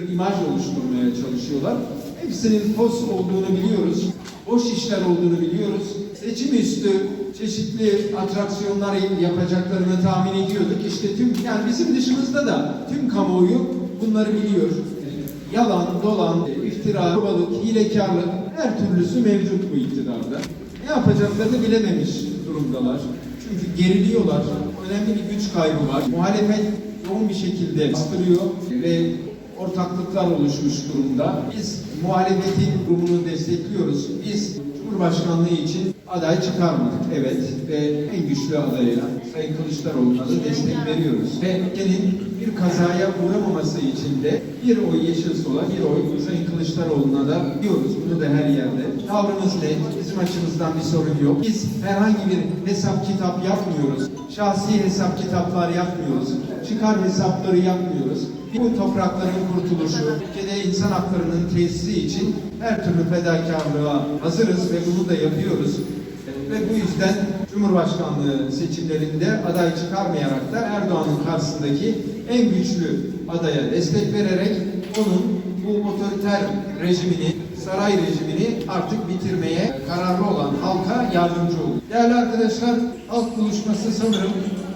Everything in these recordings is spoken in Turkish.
bir imaj oluşturmaya çalışıyorlar. Hepsinin pos olduğunu biliyoruz. Boş işler olduğunu biliyoruz. Seçim üstü çeşitli atraksiyonlar yapacaklarını tahmin ediyorduk. İşte tüm yani bizim dışımızda da tüm kamuoyu bunları biliyor. Yalan, dolan, iftira, balık, hilekarlık her türlüsü mevcut bu iktidarda. Ne yapacaklarını bilememiş durumdalar. Çünkü geriliyorlar. Önemli bir güç kaybı var. Muhalefet yoğun bir şekilde bastırıyor ve ortaklıklar oluşmuş durumda. Biz muhalefetin durumunu destekliyoruz. Biz Cumhurbaşkanlığı için aday çıkarmadık. Evet ve en güçlü adayla Sayın Kılıçdaroğlu'na da destek veriyoruz. Ve ülkenin bir kazaya uğramaması için de bir oy Yeşil Sol'a, bir oy Sayın Kılıçdaroğlu'na da diyoruz. Bunu da her yerde. Tavrımız net. Bizim açımızdan bir sorun yok. Biz herhangi bir hesap kitap yapmıyoruz. Şahsi hesap kitaplar yapmıyoruz. Çıkar hesapları yapmıyoruz. Bu toprakların kurtuluşu, ülkede insan haklarının tesisi için her türlü fedakarlığa hazırız ve bunu da yapıyoruz. Ve bu yüzden Cumhurbaşkanlığı seçimlerinde aday çıkarmayarak da Erdoğan'ın karşısındaki en güçlü adaya destek vererek onun bu otoriter rejimini, saray rejimini artık bitirmeye kararlı olan halka yardımcı olur. Değerli arkadaşlar, halk buluşması sanırım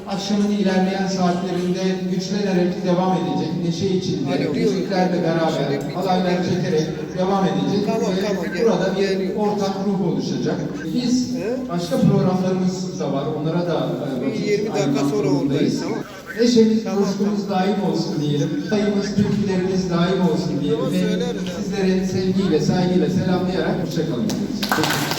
akşamın ilerleyen saatlerinde güçlenerek devam edecek. Neşe içinde, müziklerle beraber, halaylar çekerek devam edecek. Tamam, ve tamam, burada bir ortak ruh oluşacak. Biz başka programlarımız da var. Onlara da e, vakit 20 dakika sonra oradayız, tamam. Neşemiz, Tamam, coşkumuz daim olsun diyelim. Sayımız, türkülerimiz daim olsun Ve sizleri sevgiyle, saygıyla selamlayarak hoşçakalın diyoruz.